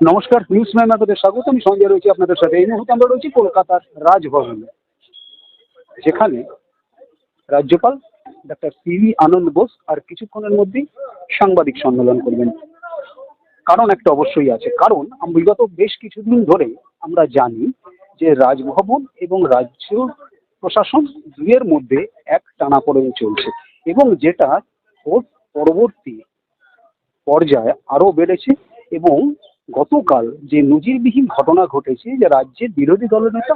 নমস্কার news ma'am আপনাদের স্বাগত। আমি সঞ্জয় রয়েছি আপনাদের সাথে। এই মুহূর্তে আমরা রয়েছি কলকাতার রাজভবনে, যেখানে রাজ্যপাল doctor C V Ananda Bose আর কিছুক্ষণের মধ্যেই সাংবাদিক সম্মেলন করবেন। কারণ একটা অবশ্যই আছে। কারণ বিগত বেশ কিছুদিন ধরে আমরা জানি যে রাজভবন এবং রাজ্য প্রশাসন দুয়ের মধ্যে এক টানাপোড়েন চলছে এবং যেটা ওর পরবর্তী পর্যায়ে আরও বেড়েছে এবং গতকাল যে নজিরবিহীন ঘটনা ঘটেছে যে রাজ্যের বিরোধী দলনেতা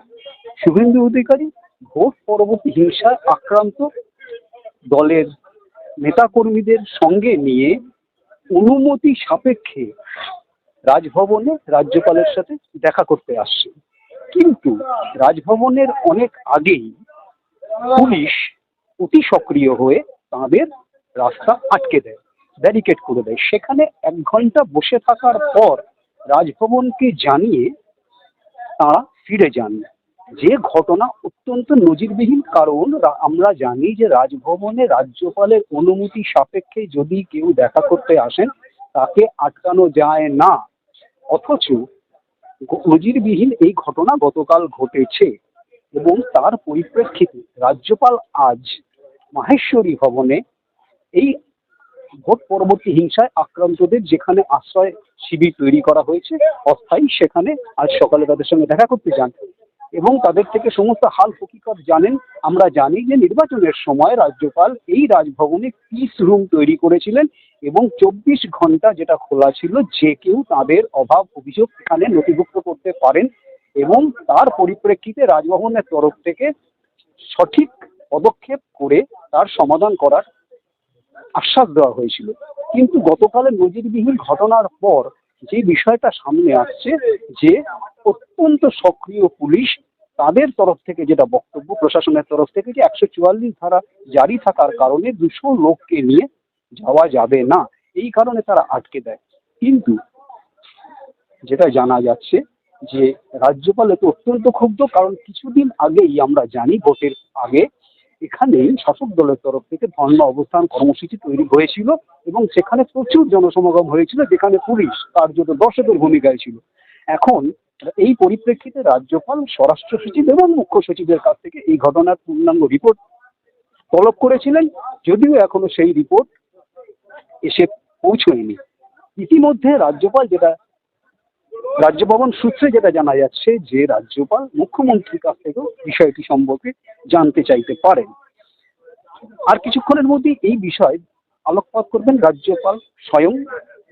শুভেন্দু অধিকারী ভোট পরবর্তী হিংসায় আক্রান্ত দলের নেতাকর্মীদের সঙ্গে নিয়ে অনুমতি সাপেক্ষে রাজভবনে রাজ্যপালের সাথে দেখা করতে আসছে। কিন্তু রাজভবনের অনেক আগেই পুলিশ অতি সক্রিয় হয়ে তাদের রাস্তা আটকে দেয়, ব্যারিকেড করে দেয়। সেখানে এক ঘণ্টা বসে থাকার পর রাজভবনকে জানিয়ে তারা ফিরে যান। যে ঘটনা অত্যন্ত নজিরবিহীন, কারণ আমরা জানি যে রাজভবনে রাজ্যপালের অনুমতি সাপেক্ষে যদি কেউ দেখা করতে আসেন, তাকে আটকানো যায় না। অথচ নজিরবিহীন এই ঘটনা গতকাল ঘটেছে এবং তার পরিপ্রেক্ষিতে রাজ্যপাল আজ মাহেশ্বরী ভবনে এই ভোট পরবর্তী হিংসায় আক্রান্তদের যেখানে আশ্রয় শিবির তৈরি করা হয়েছে, অস্থায়ী সেখানে আজ সকালে তাদের সঙ্গে দেখা করতে যান এবং তাদের থেকে সমস্ত হাল হকিকত জানেন। আমরা জানি যে নির্বাচনের সময় রাজ্যপাল এই রাজভবনে পিস রুম তৈরি করেছিলেন এবং চব্বিশ ঘণ্টা যেটা খোলা ছিল, যে কেউ তাদের অভাব অভিযোগ এখানে নথিভুক্ত করতে পারেন এবং তার পরিপ্রেক্ষিতে রাজভবনের তরফ থেকে সঠিক পদক্ষেপ করে তার সমাধান করার আশ্বাস দেওয়া হয়েছিল। কিন্তু গতকালের নজিরবিহীন ঘটনার পর যে বিষয়টা সামনে আসছে, যে অত্যন্ত সক্রিয় পুলিশ তাদের তরফ থেকে যেটা বক্তব্য, প্রশাসনের তরফ থেকে যে একশো চুয়াল্লিশ ধারা জারি থাকার কারণে দুশো লোককে নিয়ে যাওয়া যাবে না, এই কারণে তারা আটকে দেয়। কিন্তু যেটা জানা যাচ্ছে যে রাজ্যপাল এতে অত্যন্ত ক্ষুব্ধ, কারণ কিছুদিন আগেই আমরা জানি, ভোটের আগে এখানে শাসক দলের তরফ থেকে ধর্ণা অবস্থান কর্মসূচি তৈরি হয়েছিল এবং সেখানে প্রচুর জনসমাগম হয়েছিল, যেখানে পুলিশ কার্যত দর্শকের ভূমিকায় ছিল। এখন এই পরিপ্রেক্ষিতে রাজ্যপাল, স্বরাষ্ট্র সচিব এবং মুখ্য সচিবের কাছ থেকে এই ঘটনার পূর্ণাঙ্গ রিপোর্ট তলব করেছিলেন, যদিও এখনও সেই রিপোর্ট এসে পৌঁছয়নি। ইতিমধ্যে রাজ্যপাল যেটা রাজ্যভবন সূত্রে যেটা জানা যাচ্ছে যে রাজ্যপাল মুখ্যমন্ত্রীর কাছ থেকেও বিষয়টি সম্পর্কে জানতে চাইতে পারেন। আর কিছুক্ষণের মধ্যেই এই বিষয়ে আলোকপাত করবেন রাজ্যপাল স্বয়ং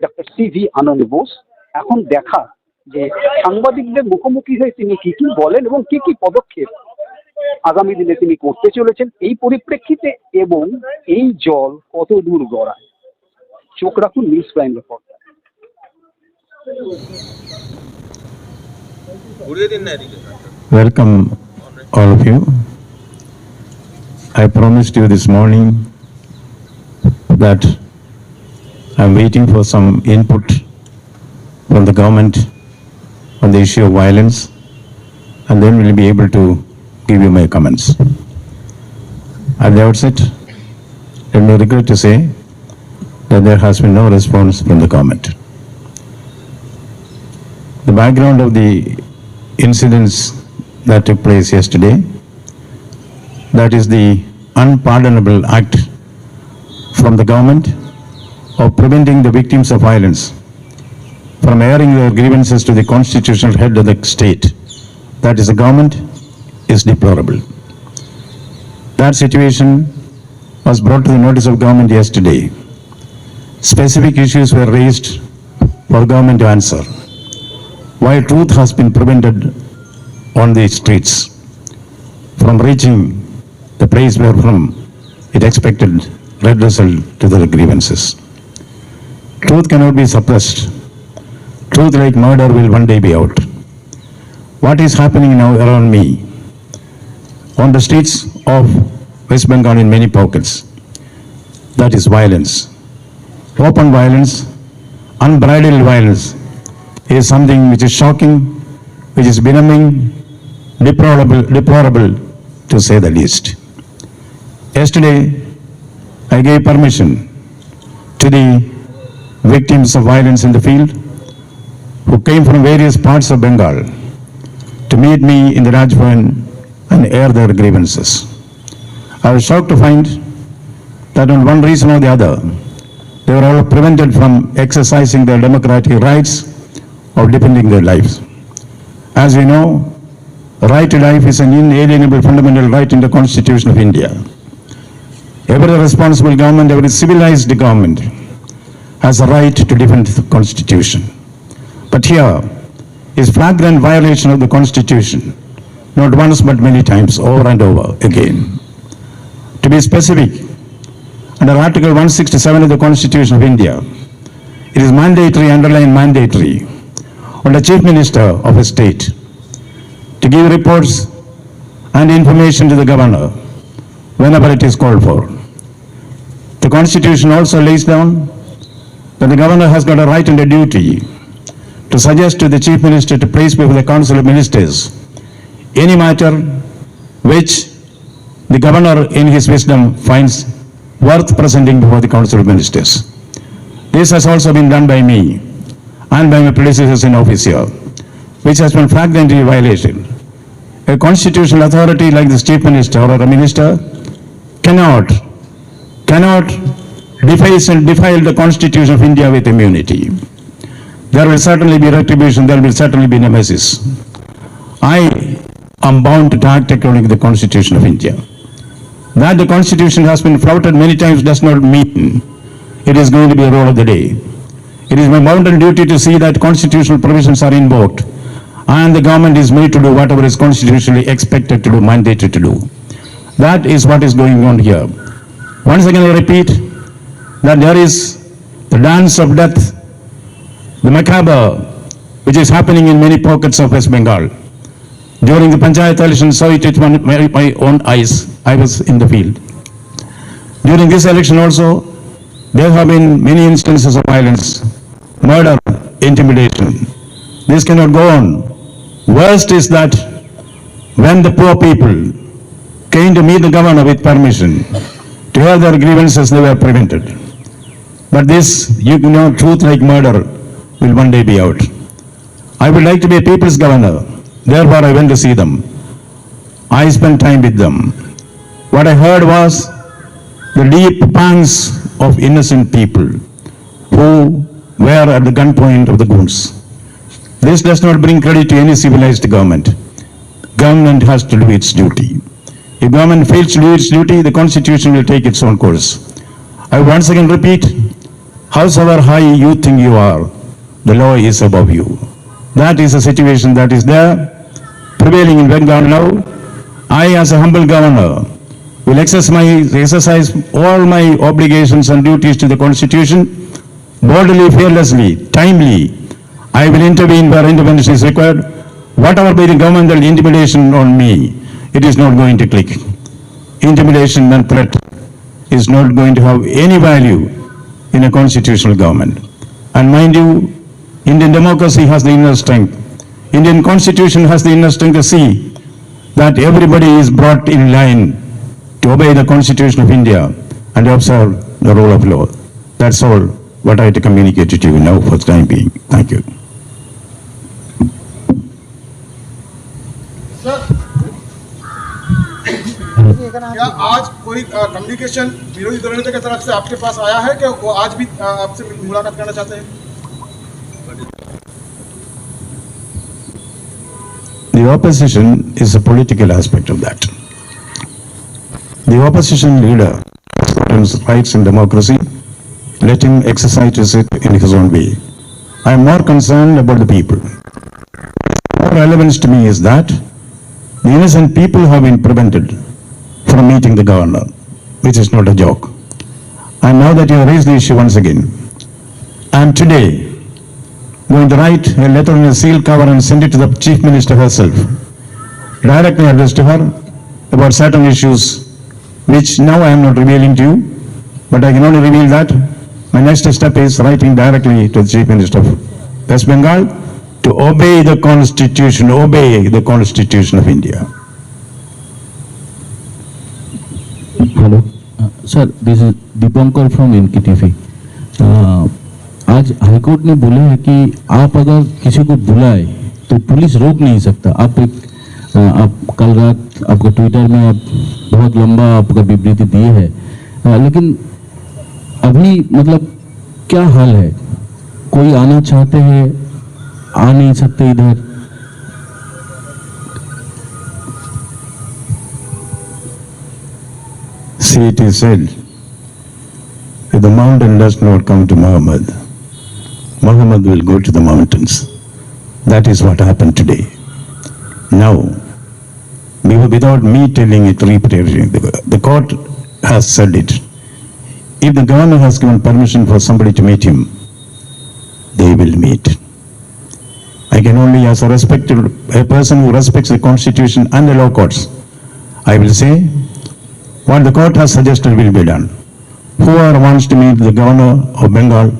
doctor C V Ananda Bose. এখন দেখা যে সাংবাদিকদের মুখোমুখি হয়ে তিনি কি কি বলেন এবং কি কি পদক্ষেপ আগামী দিনে তিনি করতে চলেছেন এই পরিপ্রেক্ষিতে এবং এই জল কত দূর গড়ায়। চোখ রাখুন news prime report Welcome, all of you. I promised you this morning that I'm waiting for some input from the government on the issue of violence, and then we'll be able to give you my comments. At the outset, let me regret to say that there has been no response from the government. The background of the incidents that took place yesterday, that is the unpardonable act from the government of preventing the victims of violence from airing their grievances to the constitutional head of the state, that is the government, is deplorable. That situation was brought to the notice of government yesterday. Specific issues were raised for government to answer while truth has been prevented on the streets from reaching the place where from it expected redressal to their grievances. Truth cannot be suppressed. Truth like murder will one day be out. What is happening now around me? On the streets of West Bengal in many pockets, that is violence. Open violence, unbridled violence is something which is shocking, which is becoming deplorable, deplorable to say the least. Yesterday, I gave permission to the victims of violence in the field who came from various parts of Bengal to meet me in the Raj Bhavan and air their grievances. I was shocked to find that on one reason or the other, they were all prevented from exercising their democratic rights of defending their lives. As we know, right to life is an inalienable fundamental right in the Constitution of India. Every responsible government, every civilized government has a right to defend the Constitution. But here is flagrant violation of the Constitution, not once but many times, over and over again. To be specific, under Article 167 of the Constitution of India, it is mandatory, underline mandatory, on the Chief Minister of a state to give reports and information to the governor whenever it is called for. The Constitution also lays down that the governor has got a right and a duty to suggest to the Chief Minister to place before the Council of Ministers any matter which the governor in his wisdom finds worth presenting before the Council of Ministers. This has also been done by me and by my predecessors in office here, which has been flagrantly violated. A constitutional authority like the Chief Minister or a minister cannot, cannot deface and defile the Constitution of India with immunity. There will certainly be retribution, there will certainly be nemesis. I am bound to act according to the Constitution of India. That the Constitution has been flouted many times does not mean it is going to be a role of the day. It is my bounden duty to see that constitutional provisions are invoked and the government is made to do whatever is constitutionally expected to do, mandated to do. That is what is going on here. Once again, I repeat that there is the dance of death, the macabre, which is happening in many pockets of West Bengal. During the Panchayat election, saw it with my own eyes. I was in the field. During this election also, there have been many instances of violence, murder, intimidation. This cannot go on. Worst is that when the poor people came to meet the governor with permission to hear their grievances, they were prevented. But this, you know, truth like murder will one day be out. I would like to be a people's governor. Therefore, I went to see them. I spent time with them. What I heard was the deep pangs of innocent people who were at the gunpoint of the goons. This does not bring credit to any civilized government. Government has to do its duty. If government fails to do its duty, the constitution will take its own course. I once again repeat, however high you think you are, the law is above you. That is the situation that is there, prevailing in Bengal now. I, as a humble governor, will exercise exercise all my obligations and duties to the constitution, boldly, fearlessly, timely. I will intervene where intervention is required. Whatever be the governmental intimidation on me, it is not going to click. Intimidation and threat is not going to have any value in a constitutional government. And mind you, Indian democracy has the inner strength. Indian constitution has the inner strength to see that everybody is brought in line to obey the constitution of India and observe the rule of law. That's all what I had to communicate to you now for the time being. Thank you. क्या आज कोई communication विरोधी दल की तरफ़ से आपके पास आया है कि वो आज भी आपसे मुलाकात करना चाहते हैं The opposition is a political aspect of that. The opposition leader has rights in democracy. Let him exercise it in his own way. I am more concerned about the people. More relevance to me is that the innocent people have been prevented from meeting the governor, which is not a joke. And now that you have raised the issue once again, I am today going to write a letter in a sealed cover and send it to the Chief Minister herself, directly addressed to her about certain issues which now I am not revealing to you, but I can only reveal that my next step is writing directly to the Chief Minister of West Bengal to obey the Constitution, obey the Constitution of India. Hello. Uh, Sir, this is Dipankar from NKTV. Uh, आज high court ने बोले है कि आप अगर किसी को बुलाए तो पुलिस रोक नहीं सकता आप एक अ, आप कल रात आपका ट्विटर में आप बहुत लंबा आपका विवृत्ति दिए है अ, लेकिन अभी मतलब क्या हाल है कोई आना चाहते हैं आ नहीं सकते इधर See, it is said, if the mountain does not come to Muhammad, Muhammad will go to the mountains. That is what happened today. Now, without me telling it repeatedly, the the court has said it. If the governor has given permission for somebody to meet him, they will meet. I can only, as a respected, a person who respects the constitution and the law courts, I will say, what the court has suggested will be done. Whoever wants to meet the governor of Bengal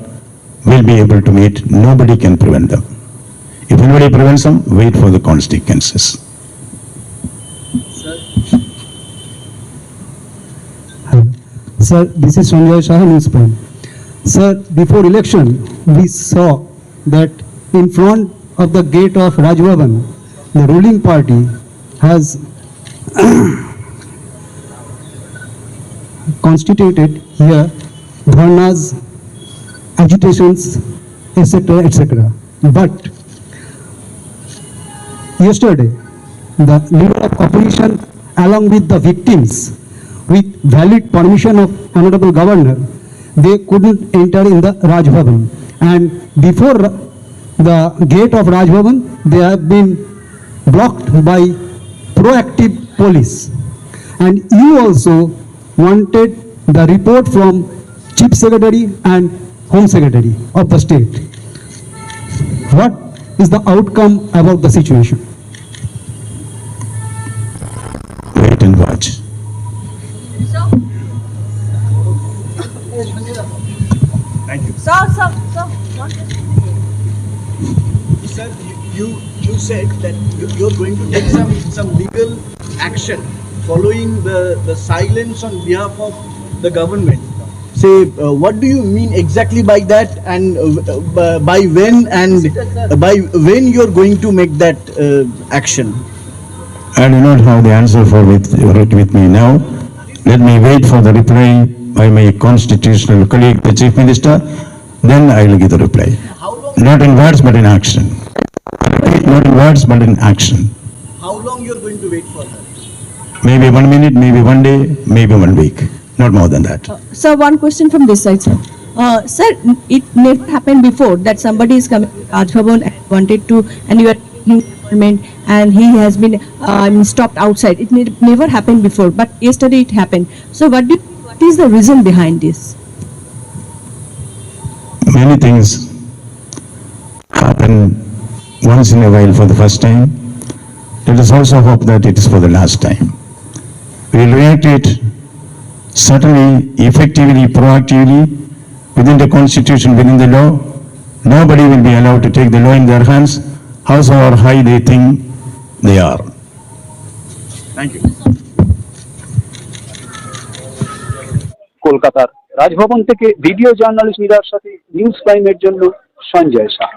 will be able to meet, nobody can prevent them. If anybody prevents them, wait for the consequences. Sir, this is Sanjay Shah, News Prime. Sir, before election, we saw that in front of the gate of Raj Bhavan, the ruling party has constituted here dharnas, agitations, etc., etc. But yesterday, the leader of opposition along with the victims with valid permission of honorable governor, they couldn't enter in the Raj Bhavan. And before the gate of Raj Bhavan, they have been blocked by proactive police. And you also wanted the report from Chief Secretary and Home Secretary of the state. What is the outcome about the situation? Sir, sir, sir. one Sir, you, you said that you- you're going to take some, some legal action following the, the silence on behalf of the government. Say, uh, what do you mean exactly by that and uh, uh, by when and uh, by when you're going to make that uh, action? I do not have the answer for with, right with me now. Let me wait for the reply by my constitutional colleague, the chief minister, then I will give the reply. Not in words, but in action. Not in words, but in action. how long you're going to wait for that? Maybe one minute, maybe one day, maybe one week, not more than that. Sir, one question from this side, sir. Uh, sir, it never happened before that somebody is coming to Raj and wanted to, and you are taking appointment and he has been uh, stopped outside. It ne- never happened before, but yesterday it happened. So what what is the reason behind this? Many things happen once in a while for the first time. Let us also hope that it is for the last time. We will react it certainly effectively, proactively, within the constitution, within the law. Nobody will be allowed to take the law in their hands, howsoever high they think they are. Thank you. কলকাতার রাজভবন থেকে video journalist নিরার সাথে news প্রাইমের জন্য সঞ্জয় শাহ